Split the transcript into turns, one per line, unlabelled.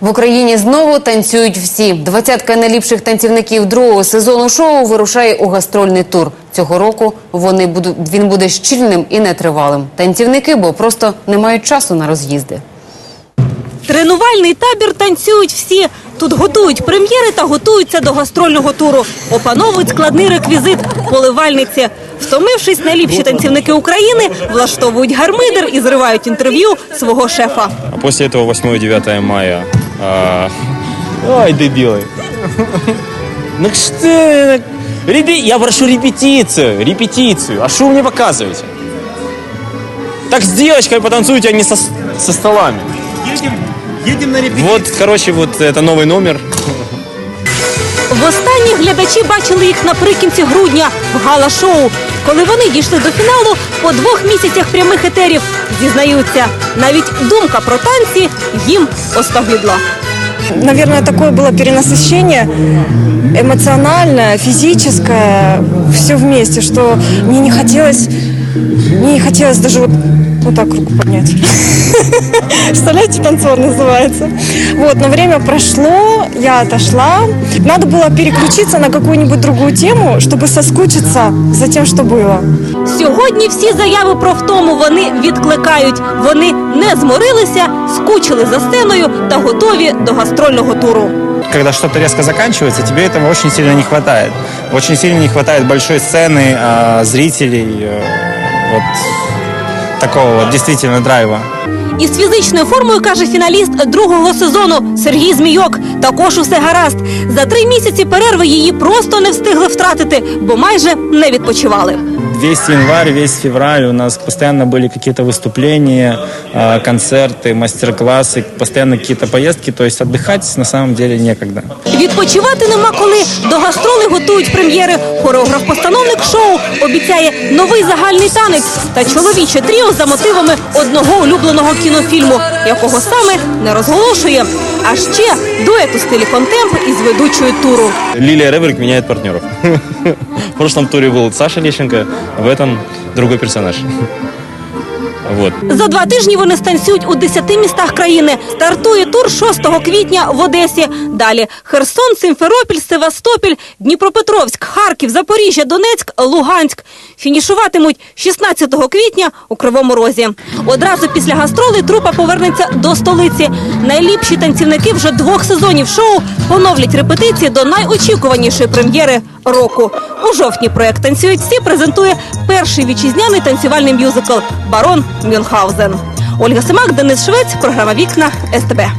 В Україні знову танцюють всі. Двадцятка найліпших танцівників другого сезону шоу вирушає у гастрольний тур. Цього року вони будуть, він буде щільним і нетривалим. Танцівники, бо просто не мають часу на роз'їзди.
Тренувальний табір танцюють всі. Тут готують прем'єри та готуються до гастрольного туру. Опановують складний реквізит поливальниці. Втомившись, найліпші танцівники України влаштовують гармидер і зривають інтерв'ю свого шефа.
А после этого 8-9 мая... а, Ой, дебилы. Ну что... вы, Ребе... Я прошу репетицию, репетицию. А что вы мне показываете? Так с девочкой потанцуйте, а не со, со столами.
Едем, едем на репетицию.
Вот, короче, вот это новый номер.
Востаннє глядачі бачили їх наприкінці грудня в гала-шоу. Коли вони дійшли до фіналу, по двох місяцях прямих етерів зізнаються, навіть думка про танці їм остогидла.
Наверное, такое было перенасыщение эмоциональное, физическое, все вместе, что мне не хотелось, мне не хотелось даже вот, вот так руку поднять. Представляете, танцор называется. Вот, но время прошло, я отошла. Надо было переключиться на какую-нибудь другую тему, чтобы соскучиться за тем, что было.
Сьогодні всі заяви про втому вони відкликають. Вони не зморилися, скучили за сценою та готові до гастрольного туру.
Когда что-то резко заканчивается, тебе этого очень сильно не хватает. Очень сильно не хватает большой сцены, а, зрителей, э, вот такого вот действительно драйва.
Із фізичною формою каже фіналіст другого сезону Сергій Змійок. Також усе гаразд. За три місяці перерви її просто не встигли втратити, бо майже не відпочивали.
Весь январь, весь февраль у нас постоянно были какие-то выступления, а, концерты, мастер-классы, постоянно какие-то поездки. То есть отдыхать на самом деле некогда.
Відпочивати нема коли. До гастроли готують прем'єри. Хореограф-постановник шоу обіцяє новий загальний танець та чоловіче тріо за мотивами одного улюбленого кінофільму, якого саме не розголошує. А ще дует у стилі контемп із ведучою туру.
Лілія Ребрик міняє партнерів. В прошлом турі був Саша Лещенко, в этом другой персонаж. Вот.
За два тижні вони станцюють у 10 містах країни. Стартує тур 6 квітня в Одесі. Далі Херсон, Симферопіль, Севастопіль, Дніпропетровськ, Харків, Запоріжжя, Донецьк, Луганськ. Фінішуватимуть 16 квітня у Кривому Розі. Одразу після гастролей трупа повернеться до столиці. Найліпші танцівники вже двох сезонів шоу поновлять репетиції до найочікуванішої прем'єри року. У жовтні проект «Танцюють всі» презентує перший вітчизняний танцювальний мюзикл «Барон Мюнхгаузен». Ольга Семак, Денис Швець, програма «Вікна» СТБ.